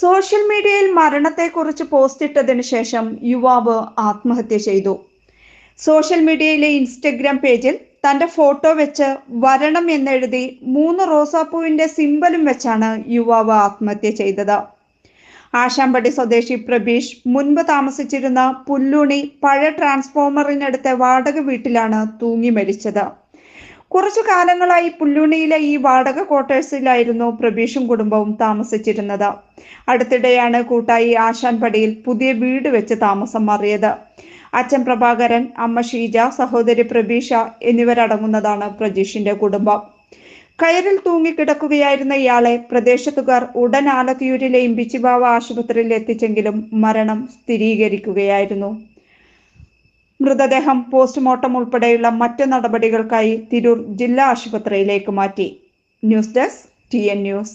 Social മീഡിയയിൽ മരണത്തെക്കുറിച്ച് post ഇട്ടതിനു ശേഷം യുവാവ് ആത്മഹത്യ ചെയ്തു. സോഷ്യൽ മീഡിയയിലെ ഇൻസ്റ്റഗ്രാം പേജിൽ തന്റെ ഫോട്ടോ വെച്ച് വരണം എന്നെഴുതി മൂന്ന് റോസാപ്പൂവിന്റെ സിമ്പലും വെച്ചാണ് യുവാവ് ആത്മഹത്യ ചെയ്തത്. ആശാമ്പടി സ്വദേശി പ്രബീഷ് മുൻപ് താമസിച്ചിരുന്ന പുല്ലൂണി പഴയ ട്രാൻസ്ഫോമറിനടുത്തെ വാടക വീട്ടിലാണ് തൂങ്ങി മരിച്ചത്. കുറച്ചു കാലങ്ങളായി പുല്ലുണിയിലെ ഈ വാടക ക്വാർട്ടേഴ്സിലായിരുന്നു പ്രബീഷും കുടുംബവും താമസിച്ചിരുന്നത്. അടുത്തിടെയാണ് കൂട്ടായി ആശാൻപടിയിൽ പുതിയ വീട് വെച്ച് താമസം മാറിയത്. അച്ഛൻ പ്രഭാകരൻ അമ്മ ഷീജ സഹോദരി പ്രബീഷ എന്നിവരടങ്ങുന്നതാണ് പ്രജീഷിന്റെ കുടുംബം. കയറിൽ തൂങ്ങിക്കിടക്കുകയായിരുന്ന ഇയാളെ പ്രദേശത്തുകാർ ഉടൻ ആലത്തിയൂരിലെ ഇമ്പിച്ചിബാവ ആശുപത്രിയിൽ എത്തിച്ചെങ്കിലും മരണം സ്ഥിരീകരിക്കുകയായിരുന്നു. മൃതദേഹം പോസ്റ്റ്മോർട്ടം ഉൾപ്പെടെയുള്ള മറ്റ് നടപടികൾക്കായി തിരൂർ ജില്ലാ ആശുപത്രിയിലേക്ക് മാറ്റി. News desk T N news.